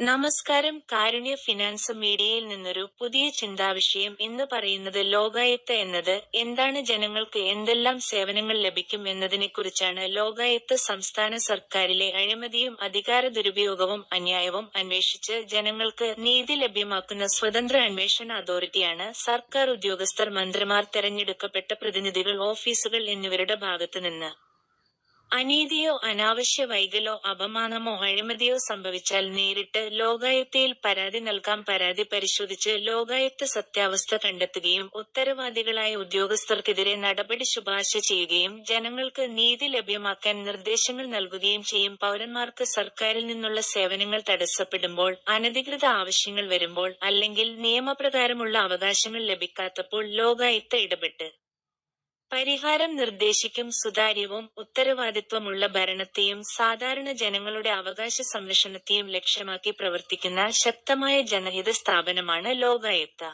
നമസ്കാരം. കാരുണ്യ ഫിനാൻസ് മീഡിയയിൽ നിന്നൊരു പുതിയ ചിന്താവിഷയം ഇന്ന് പറയുന്നത് ലോകായുക്ത എന്നത് എന്താണ്? ജനങ്ങൾക്ക് എന്തെല്ലാം സേവനങ്ങൾ ലഭിക്കും എന്നതിനെക്കുറിച്ചാണ്. ലോകായുക്ത സംസ്ഥാന സർക്കാരിലെ അഴിമതിയും അധികാര ദുരുപയോഗവും അന്യായവും അന്വേഷിച്ച് ജനങ്ങൾക്ക് നീതി ലഭ്യമാക്കുന്ന സ്വതന്ത്ര അന്വേഷണ അതോറിറ്റിയാണ് സർക്കാർ ഉദ്യോഗസ്ഥർ മന്ത്രിമാർ തെരഞ്ഞെടുക്കപ്പെട്ട പ്രതിനിധികൾ ഓഫീസുകൾ എന്നിവരുടെ ഭാഗത്തുനിന്ന്. അനീതിയോ അനാവശ്യ വൈകലോ അപമാനമോ അഴിമതിയോ സംഭവിച്ചാൽ നേരിട്ട് ലോകായുക്തയിൽ പരാതി നൽകാം പരാതി പരിശോധിച്ച് ലോകായുക്ത സത്യാവസ്ഥ കണ്ടെത്തുകയും ഉത്തരവാദികളായ ഉദ്യോഗസ്ഥർക്കെതിരെ നടപടി ശുപാർശ ചെയ്യുകയും ജനങ്ങൾക്ക് നീതി ലഭ്യമാക്കാൻ നിർദ്ദേശങ്ങൾ നൽകുകയും ചെയ്യും. പൗരന്മാർക്ക് സർക്കാരിൽ നിന്നുള്ള സേവനങ്ങൾ തടസ്സപ്പെടുമ്പോൾ അനധികൃത ആവശ്യങ്ങൾ വരുമ്പോൾ അല്ലെങ്കിൽ നിയമപ്രകാരമുള്ള അവകാശങ്ങൾ ലഭിക്കാത്തപ്പോൾ ലോകായുക്ത ഇടപെട്ട്. പരിഹാരം നിർദ്ദേശിക്കും സുതാര്യവും ഉത്തരവാദിത്വമുള്ള ഭരണത്തെയും സാധാരണ ജനങ്ങളുടെ അവകാശ സംരക്ഷണത്തെയും ലക്ഷ്യമാക്കി പ്രവർത്തിക്കുന്ന ശക്തമായ ജനഹിത സ്ഥാപനമാണ് ലോകായുക്ത.